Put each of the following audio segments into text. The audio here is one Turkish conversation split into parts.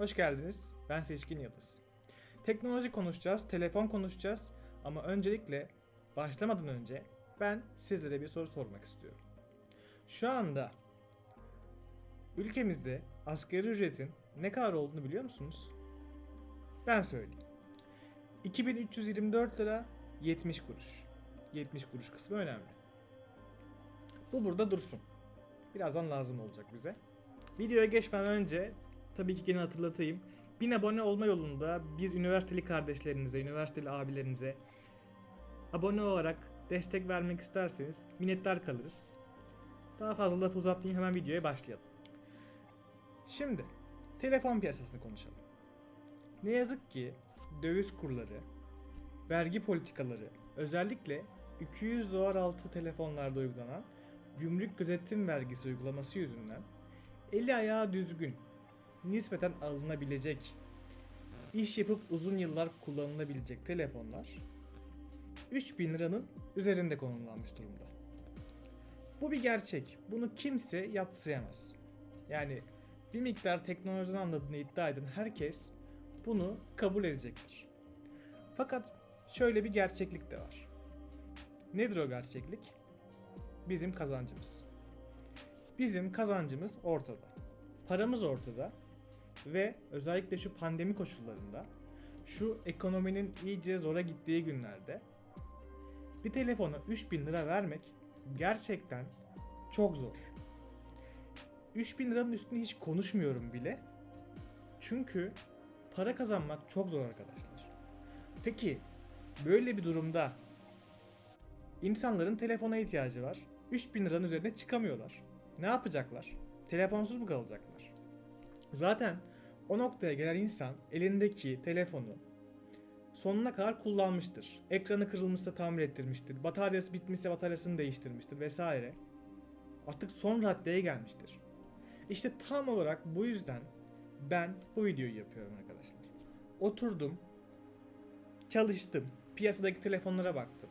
Hoş geldiniz. Ben Seçkin Yıldız. Teknoloji konuşacağız, telefon konuşacağız ama öncelikle başlamadan önce ben sizlere bir soru sormak istiyorum. Şu anda ülkemizde asgari ücretin ne kadar olduğunu biliyor musunuz? Ben söyleyeyim. 2324 lira 70 kuruş. 70 kuruş kısmı önemli. Bu burada dursun. Birazdan lazım olacak bize. Videoya geçmeden önce tabii ki yine hatırlatayım. 1000 abone olma yolunda biz üniversiteli kardeşlerinize, üniversiteli abilerinize abone olarak destek vermek isterseniz minnettar kalırız. Daha fazla lafı uzatmayayım hemen videoya başlayalım. Şimdi telefon piyasasını konuşalım. Ne yazık ki döviz kurları, vergi politikaları, özellikle 200 dolar altı telefonlarda uygulanan gümrük gözetim vergisi uygulaması yüzünden eli ayağı düzgün, nispeten alınabilecek, iş yapıp uzun yıllar kullanılabilecek telefonlar 3000 liranın üzerinde konumlanmış durumda. Bu bir gerçek. Bunu kimse yatsıyamaz. Yani bir miktar teknolojiden anladığını iddia eden herkes bunu kabul edecektir. Fakat şöyle bir gerçeklik de var. Nedir o gerçeklik? Bizim kazancımız. Bizim kazancımız ortada. Paramız ortada ve özellikle şu pandemi koşullarında şu ekonominin iyice zora gittiği günlerde bir telefona 3000 lira vermek gerçekten çok zor. 3000 liranın üstüne hiç konuşmuyorum bile. Çünkü para kazanmak çok zor arkadaşlar. Peki böyle bir durumda insanların telefona ihtiyacı var. 3000 liranın üzerine çıkamıyorlar. Ne yapacaklar? Telefonsuz mu kalacaklar? Zaten o noktaya gelen insan elindeki telefonu sonuna kadar kullanmıştır. Ekranı kırılmışsa tamir ettirmiştir. Bataryası bitmişse bataryasını değiştirmiştir vesaire. Artık son raddeye gelmiştir. İşte tam olarak bu yüzden ben bu videoyu yapıyorum arkadaşlar. Oturdum, çalıştım, piyasadaki telefonlara baktım.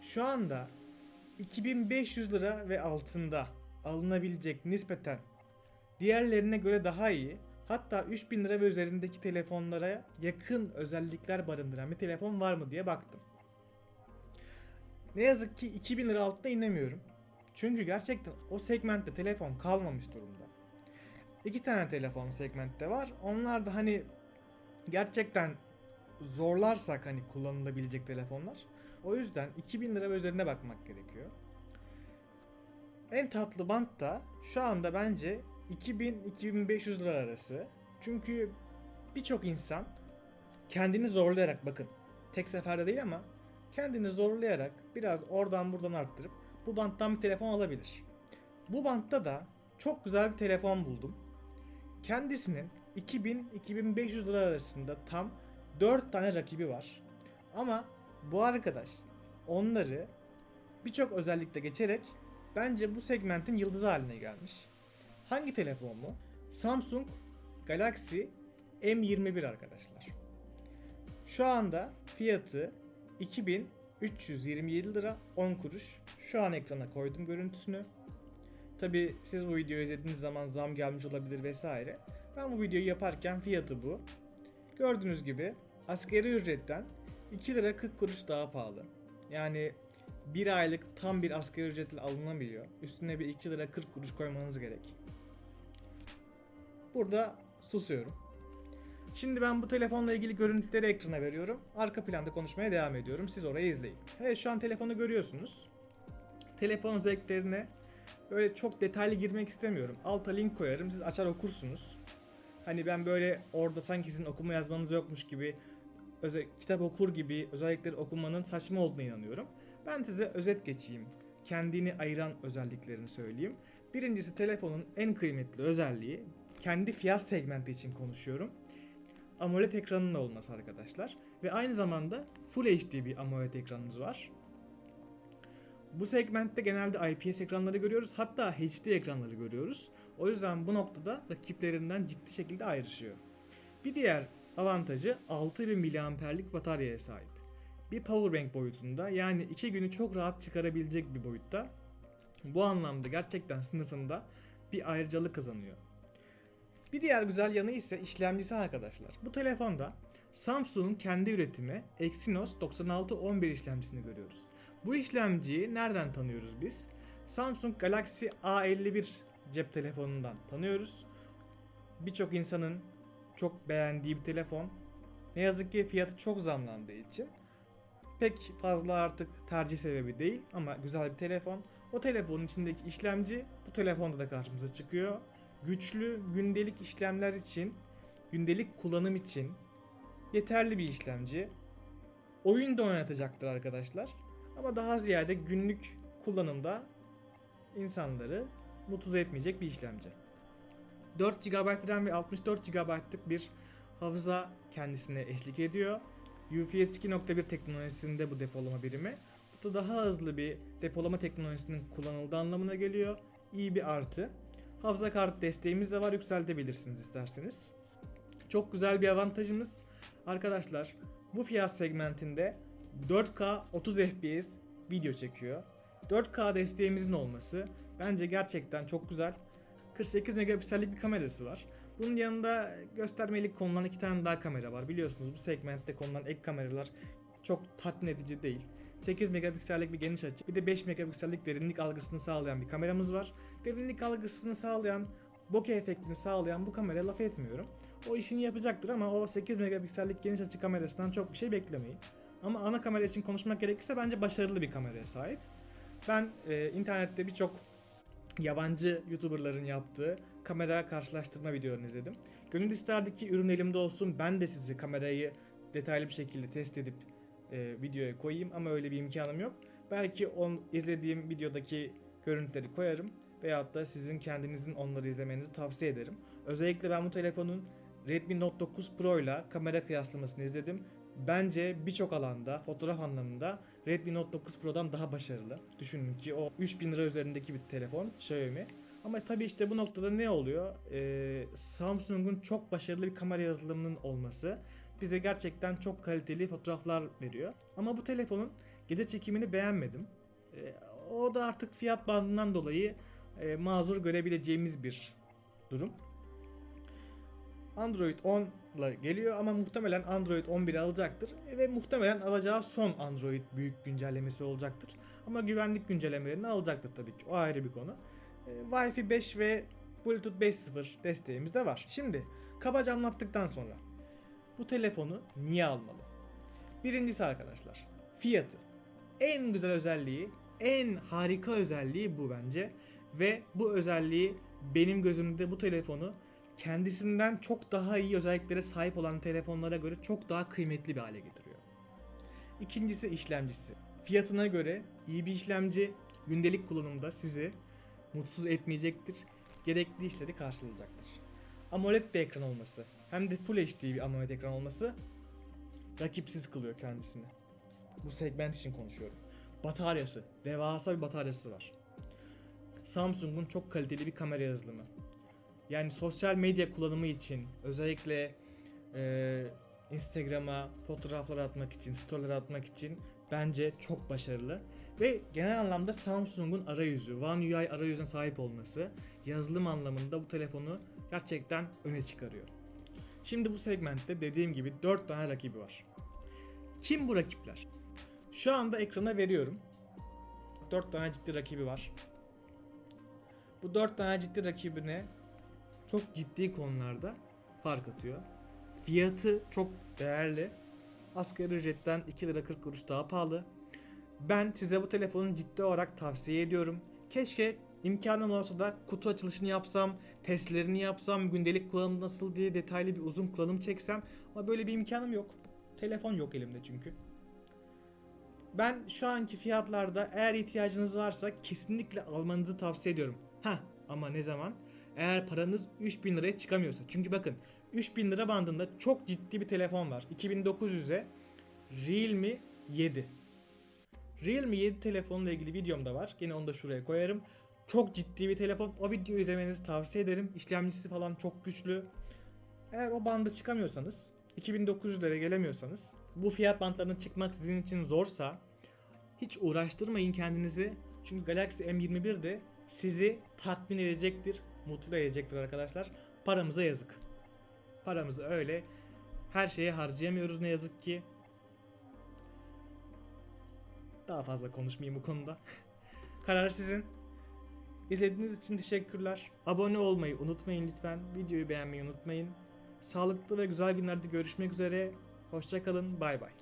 Şu anda 2500 lira ve altında alınabilecek nispeten diğerlerine göre daha iyi hatta 3000 lira ve üzerindeki telefonlara yakın özellikler barındıran bir telefon var mı diye baktım. Ne yazık ki 2000 lira altına inemiyorum. Çünkü gerçekten o segmentte telefon kalmamış durumda. İki tane telefon segmentte var. Onlar da hani gerçekten zorlarsak hani kullanılabilecek telefonlar. O yüzden 2000 lira ve üzerine bakmak gerekiyor. En tatlı bant da şu anda bence 2000-2500 lira arası. Çünkü birçok insan kendini zorlayarak bakın tek seferde değil ama kendini zorlayarak biraz oradan buradan arttırıp bu banttan bir telefon alabilir. Bu bantta da çok güzel bir telefon buldum. Kendisinin 2000-2500 lira arasında tam 4 tane rakibi var. Ama bu arkadaş onları birçok özellikle geçerek bence bu segmentin yıldızı haline gelmiş. Hangi telefon mu? Samsung Galaxy M21 arkadaşlar. Şu anda fiyatı 2327 lira 10 kuruş. Şu an ekrana koydum görüntüsünü. Tabi siz bu videoyu izlediğiniz zaman zam gelmiş olabilir vesaire. Ben bu videoyu yaparken fiyatı bu. Gördüğünüz gibi asgari ücretten 2 lira 40 kuruş daha pahalı. Yani bir aylık tam bir asgari ücretle alınamıyor. Üstüne bir 2 lira 40 kuruş koymanız gerek. Burada susuyorum. Şimdi ben bu telefonla ilgili görüntüleri ekrana veriyorum. Arka planda konuşmaya devam ediyorum. Siz orayı izleyin. Evet şu an telefonu görüyorsunuz. Telefon özelliklerine böyle çok detaylı girmek istemiyorum. Alta link koyarım. Siz açar okursunuz. Hani ben böyle orada sanki sizin okuma yazmanız yokmuş gibi özel, kitap okur gibi özellikleri okumanın saçma olduğuna inanıyorum. Ben size özet geçeyim. Kendini ayıran özelliklerini söyleyeyim. Birincisi telefonun en kıymetli özelliği kendi fiyat segmenti için konuşuyorum. AMOLED ekranının olması arkadaşlar. Ve aynı zamanda Full HD bir AMOLED ekranımız var. Bu segmentte genelde IPS ekranları görüyoruz. Hatta HD ekranları görüyoruz. O yüzden bu noktada rakiplerinden ciddi şekilde ayrışıyor. Bir diğer avantajı 6000 mAh'lik bataryaya sahip. Bir powerbank boyutunda yani 2 günü çok rahat çıkarabilecek bir boyutta. Bu anlamda gerçekten sınıfında bir ayrıcalık kazanıyor. Bir diğer güzel yanı ise işlemcisi arkadaşlar. Bu telefonda Samsung'un kendi üretimi Exynos 9611 işlemcisini görüyoruz. Bu işlemciyi nereden tanıyoruz biz? Samsung Galaxy A51 cep telefonundan tanıyoruz. Birçok insanın çok beğendiği bir telefon. Ne yazık ki fiyatı çok zamlandığı için pek fazla artık tercih sebebi değil ama güzel bir telefon. O telefonun içindeki işlemci bu telefonda da karşımıza çıkıyor. Güçlü gündelik işlemler için, gündelik kullanım için yeterli bir işlemci. Oyun da oynatacaktır arkadaşlar. Ama daha ziyade günlük kullanımda insanları mutsuz etmeyecek bir işlemci. 4 GB RAM ve 64 GB'lık bir hafıza kendisine eşlik ediyor. UFS 2.1 teknolojisinde bu depolama birimi. Bu da daha hızlı bir depolama teknolojisinin kullanıldığı anlamına geliyor. İyi bir artı. Hafıza kart desteğimiz de var yükseltebilirsiniz isterseniz. Çok güzel bir avantajımız. Arkadaşlar bu fiyat segmentinde 4K 30 FPS video çekiyor. 4K desteğimizin olması bence gerçekten çok güzel. 48 megapiksellik bir kamerası var. Bunun yanında göstermelik konulan iki tane daha kamera var. Biliyorsunuz bu segmentte konulan ek kameralar çok tatmin edici değil. 8 megapiksellik bir geniş açı, bir de 5 megapiksellik derinlik algısını sağlayan bir kameramız var. Derinlik algısını sağlayan, bokeh efektini sağlayan bu kamera laf etmiyorum. O işini yapacaktır ama o 8 megapiksellik geniş açı kamerasından çok bir şey beklemeyin. Ama ana kamera için konuşmak gerekirse bence başarılı bir kameraya sahip. Ben e, internette birçok yabancı YouTuber'ların yaptığı kamera karşılaştırma videolarını izledim. Gönül isterdi ki ürün elimde olsun ben de sizi kamerayı detaylı bir şekilde test edip e, videoya koyayım ama öyle bir imkanım yok. Belki on izlediğim videodaki görüntüleri koyarım veyahut da sizin kendinizin onları izlemenizi tavsiye ederim. Özellikle ben bu telefonun Redmi Note 9 Pro ile kamera kıyaslamasını izledim. Bence birçok alanda, fotoğraf anlamında Redmi Note 9 Pro'dan daha başarılı. Düşünün ki o 3000 lira üzerindeki bir telefon Xiaomi. Ama tabii işte bu noktada ne oluyor? Ee, Samsung'un çok başarılı bir kamera yazılımının olması bize gerçekten çok kaliteli fotoğraflar veriyor. Ama bu telefonun gece çekimini beğenmedim. Ee, o da artık fiyat bandından dolayı e, mazur görebileceğimiz bir durum. Android 10 ile geliyor ama muhtemelen Android 11'i alacaktır ve muhtemelen alacağı son Android büyük güncellemesi olacaktır. Ama güvenlik güncellemelerini alacaktır tabii ki. O ayrı bir konu. E, Wi-Fi 5 ve Bluetooth 5.0 desteğimiz de var. Şimdi kabaca anlattıktan sonra bu telefonu niye almalı? Birincisi arkadaşlar fiyatı. En güzel özelliği, en harika özelliği bu bence. Ve bu özelliği benim gözümde bu telefonu kendisinden çok daha iyi özelliklere sahip olan telefonlara göre çok daha kıymetli bir hale getiriyor. İkincisi işlemcisi. Fiyatına göre iyi bir işlemci gündelik kullanımda sizi mutsuz etmeyecektir. Gerekli işleri karşılayacaktır. AMOLED bir ekran olması hem de Full HD bir AMOLED ekran olması rakipsiz kılıyor kendisini. Bu segment için konuşuyorum. Bataryası, devasa bir bataryası var. Samsung'un çok kaliteli bir kamera yazılımı. Yani sosyal medya kullanımı için özellikle e, Instagram'a fotoğraflar atmak için, storyler atmak için bence çok başarılı. Ve genel anlamda Samsung'un arayüzü, One UI arayüzüne sahip olması yazılım anlamında bu telefonu gerçekten öne çıkarıyor. Şimdi bu segmentte dediğim gibi 4 tane rakibi var. Kim bu rakipler? Şu anda ekrana veriyorum. 4 tane ciddi rakibi var. Bu 4 tane ciddi rakibine çok ciddi konularda fark atıyor. Fiyatı çok değerli. Asgari ücretten 2 lira 40 kuruş daha pahalı. Ben size bu telefonu ciddi olarak tavsiye ediyorum. Keşke imkanım olsa da kutu açılışını yapsam, testlerini yapsam, gündelik kullanım nasıl diye detaylı bir uzun kullanım çeksem ama böyle bir imkanım yok. Telefon yok elimde çünkü. Ben şu anki fiyatlarda eğer ihtiyacınız varsa kesinlikle almanızı tavsiye ediyorum. Ha ama ne zaman? Eğer paranız 3000 liraya çıkamıyorsa. Çünkü bakın 3000 lira bandında çok ciddi bir telefon var. 2900'e Realme 7. Realme 7 telefonla ilgili videom da var. Yine onu da şuraya koyarım. Çok ciddi bir telefon. O videoyu izlemenizi tavsiye ederim. İşlemcisi falan çok güçlü. Eğer o banda çıkamıyorsanız, 2900 liraya gelemiyorsanız, bu fiyat bantlarına çıkmak sizin için zorsa hiç uğraştırmayın kendinizi. Çünkü Galaxy M21 de sizi tatmin edecektir, mutlu edecektir arkadaşlar. paramıza yazık. Paramızı öyle her şeye harcayamıyoruz ne yazık ki. Daha fazla konuşmayayım bu konuda. Karar sizin. İzlediğiniz için teşekkürler. Abone olmayı unutmayın lütfen. Videoyu beğenmeyi unutmayın. Sağlıklı ve güzel günlerde görüşmek üzere. Hoşçakalın. Bay bay.